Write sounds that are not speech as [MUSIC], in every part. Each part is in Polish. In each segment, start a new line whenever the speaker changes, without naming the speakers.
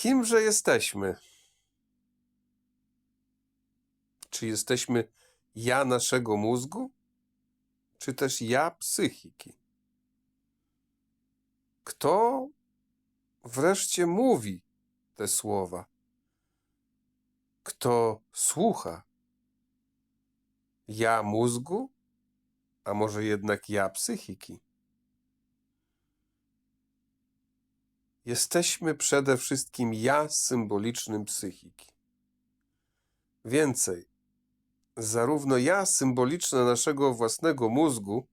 Kimże jesteśmy? Czy jesteśmy ja naszego mózgu, czy też ja psychiki? Kto wreszcie mówi te słowa? Kto słucha? Ja mózgu, a może jednak ja psychiki? Jesteśmy przede wszystkim ja symbolicznym psychiki. Więcej, zarówno ja symboliczne naszego własnego mózgu,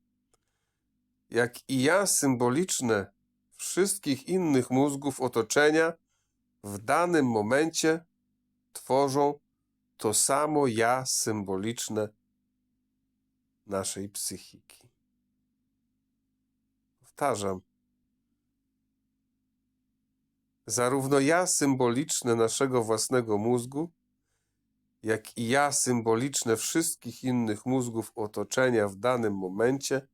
jak i ja symboliczne wszystkich innych mózgów otoczenia w danym momencie tworzą to samo ja symboliczne naszej psychiki. Powtarzam. Zarówno ja symboliczne naszego własnego mózgu, jak i ja symboliczne wszystkich innych mózgów otoczenia w danym momencie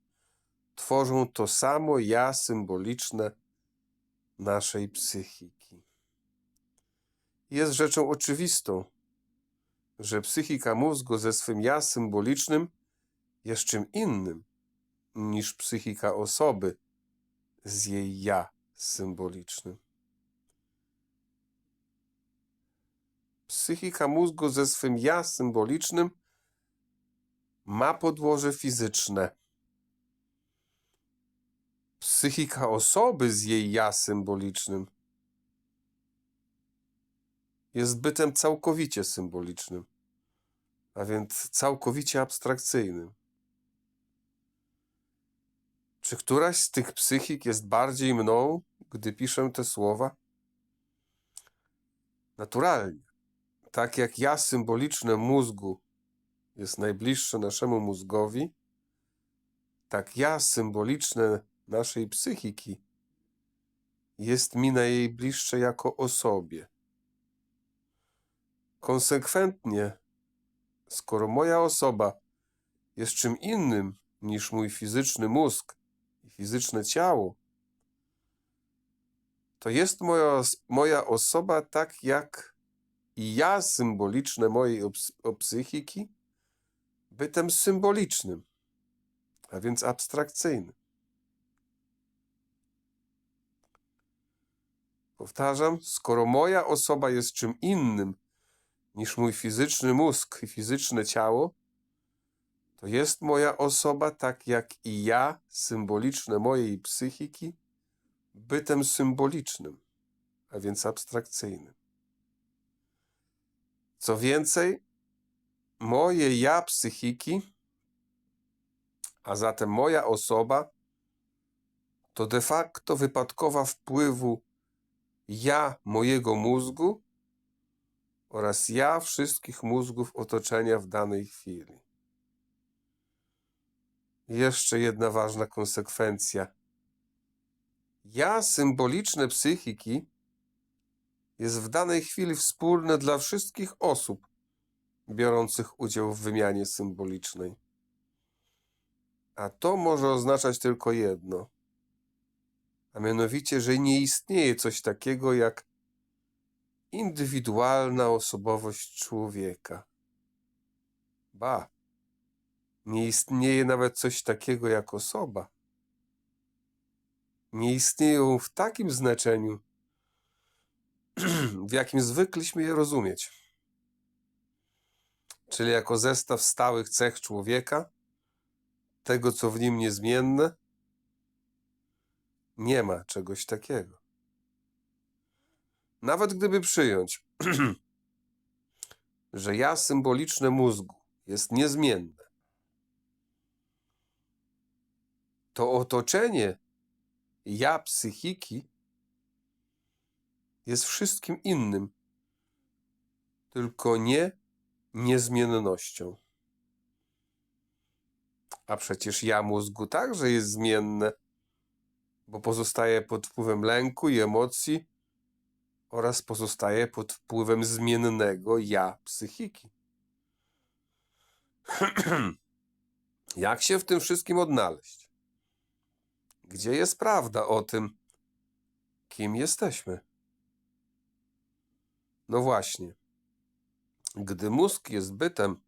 tworzą to samo ja symboliczne naszej psychiki. Jest rzeczą oczywistą, że psychika mózgu ze swym ja symbolicznym jest czym innym niż psychika osoby z jej ja symbolicznym. Psychika mózgu ze swym ja symbolicznym ma podłoże fizyczne. Psychika osoby z jej ja symbolicznym jest bytem całkowicie symbolicznym, a więc całkowicie abstrakcyjnym. Czy któraś z tych psychik jest bardziej mną, gdy piszę te słowa? Naturalnie. Tak jak ja symboliczne mózgu jest najbliższe naszemu mózgowi, tak ja symboliczne naszej psychiki jest mi najbliższe jako osobie. Konsekwentnie, skoro moja osoba jest czym innym niż mój fizyczny mózg i fizyczne ciało, to jest moja, moja osoba tak jak i ja symboliczne mojej psychiki bytem symbolicznym, a więc abstrakcyjnym. Powtarzam, skoro moja osoba jest czym innym niż mój fizyczny mózg i fizyczne ciało, to jest moja osoba tak jak i ja, symboliczne mojej psychiki, bytem symbolicznym, a więc abstrakcyjnym. Co więcej, moje ja psychiki, a zatem moja osoba, to de facto wypadkowa wpływu ja mojego mózgu oraz ja wszystkich mózgów otoczenia w danej chwili. Jeszcze jedna ważna konsekwencja. Ja symboliczne psychiki jest w danej chwili wspólne dla wszystkich osób biorących udział w wymianie symbolicznej. A to może oznaczać tylko jedno, a mianowicie, że nie istnieje coś takiego jak indywidualna osobowość człowieka. Ba, nie istnieje nawet coś takiego jak osoba. Nie istnieją w takim znaczeniu, [CLEARS THROAT] w jakim zwykliśmy je rozumieć. Czyli jako zestaw stałych cech człowieka, tego co w nim niezmienne, nie ma czegoś takiego. Nawet gdyby przyjąć, [CLEARS THROAT] że ja symboliczne mózgu jest niezmienne, to otoczenie ja psychiki jest wszystkim innym, tylko nie niezmiennością. A przecież ja mózgu także jest zmienne, bo pozostaje pod wpływem lęku i emocji oraz pozostaje pod wpływem zmiennego ja psychiki. [CLEARS THROAT] Jak się w tym wszystkim odnaleźć? Gdzie jest prawda o tym, kim jesteśmy? No właśnie. Gdy mózg jest bytem,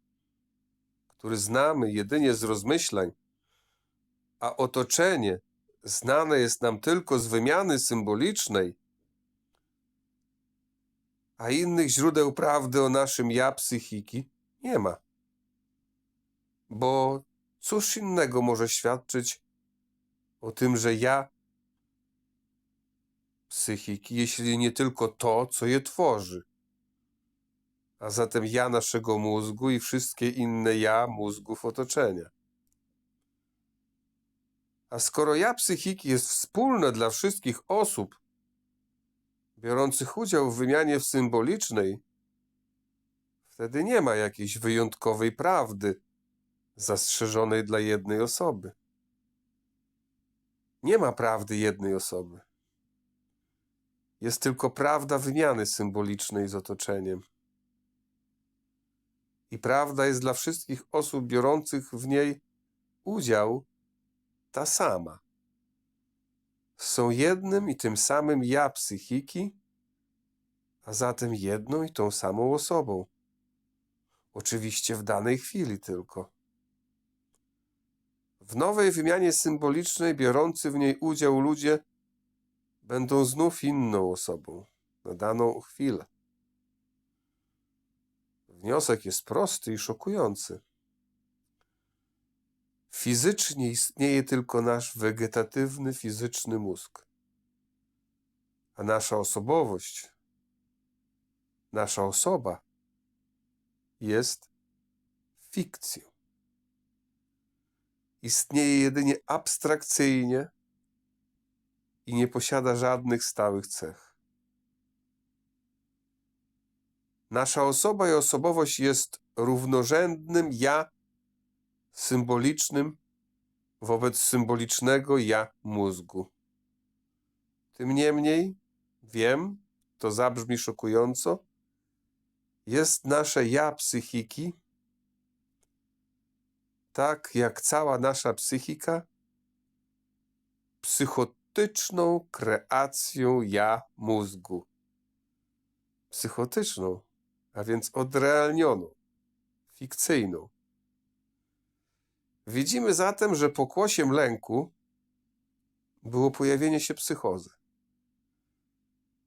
który znamy jedynie z rozmyślań, a otoczenie znane jest nam tylko z wymiany symbolicznej, a innych źródeł prawdy o naszym ja psychiki nie ma. Bo cóż innego może świadczyć o tym, że ja psychiki, jeśli nie tylko to, co je tworzy. A zatem ja naszego mózgu i wszystkie inne ja mózgów otoczenia. A skoro ja psychiki jest wspólne dla wszystkich osób biorących udział w wymianie symbolicznej, wtedy nie ma jakiejś wyjątkowej prawdy zastrzeżonej dla jednej osoby. Nie ma prawdy jednej osoby. Jest tylko prawda wymiany symbolicznej z otoczeniem. I prawda jest dla wszystkich osób biorących w niej udział ta sama. Są jednym i tym samym ja psychiki, a zatem jedną i tą samą osobą. Oczywiście w danej chwili tylko. W nowej wymianie symbolicznej biorący w niej udział ludzie będą znów inną osobą na daną chwilę. Wniosek jest prosty i szokujący. Fizycznie istnieje tylko nasz wegetatywny, fizyczny mózg, a nasza osobowość, nasza osoba jest fikcją. Istnieje jedynie abstrakcyjnie i nie posiada żadnych stałych cech. Nasza osoba i osobowość jest równorzędnym ja symbolicznym wobec symbolicznego ja mózgu. Tym niemniej, wiem, to zabrzmi szokująco, jest nasze ja psychiki, tak jak cała nasza psychika, psychotyczną kreacją ja mózgu. Psychotyczną, a więc odrealnioną, fikcyjną. Widzimy zatem, że pokłosiem lęku było pojawienie się psychozy.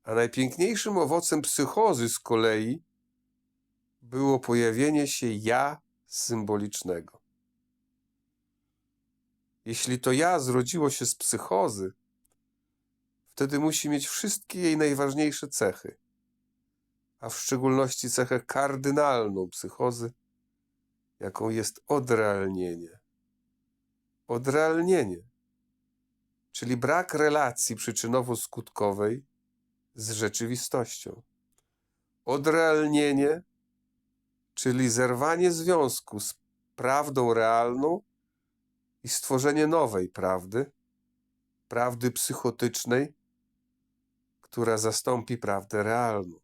A najpiękniejszym owocem psychozy z kolei było pojawienie się ja symbolicznego. Jeśli to ja zrodziło się z psychozy, wtedy musi mieć wszystkie jej najważniejsze cechy, a w szczególności cechę kardynalną psychozy, jaką jest odrealnienie. Odrealnienie, czyli brak relacji przyczynowo-skutkowej z rzeczywistością. Odrealnienie, czyli zerwanie związku z prawdą realną i stworzenie nowej prawdy, prawdy psychotycznej, która zastąpi prawdę realną.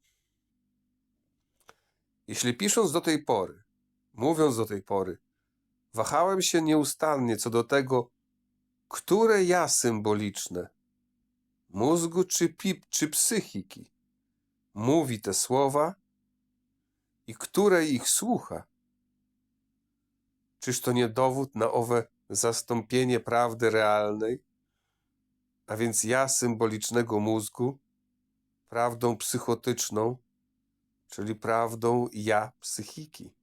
Jeśli pisząc do tej pory, mówiąc do tej pory, wahałem się nieustannie co do tego, które ja symboliczne, mózgu czy pip, czy psychiki, mówi te słowa i które ich słucha. Czyż to nie dowód na owe zastąpienie prawdy realnej, a więc ja symbolicznego mózgu, prawdą psychotyczną, czyli prawdą ja psychiki.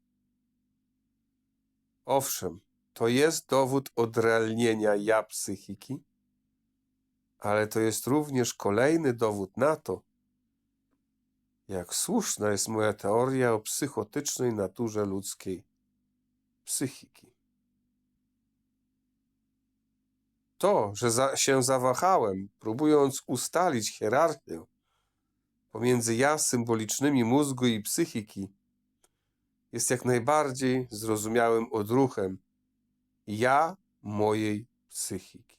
Owszem, to jest dowód odrealnienia ja psychiki, ale to jest również kolejny dowód na to, jak słuszna jest moja teoria o psychotycznej naturze ludzkiej psychiki. To, że za, się zawahałem, próbując ustalić hierarchię pomiędzy ja symbolicznymi mózgu i psychiki, jest jak najbardziej zrozumiałym odruchem ja mojej psychiki.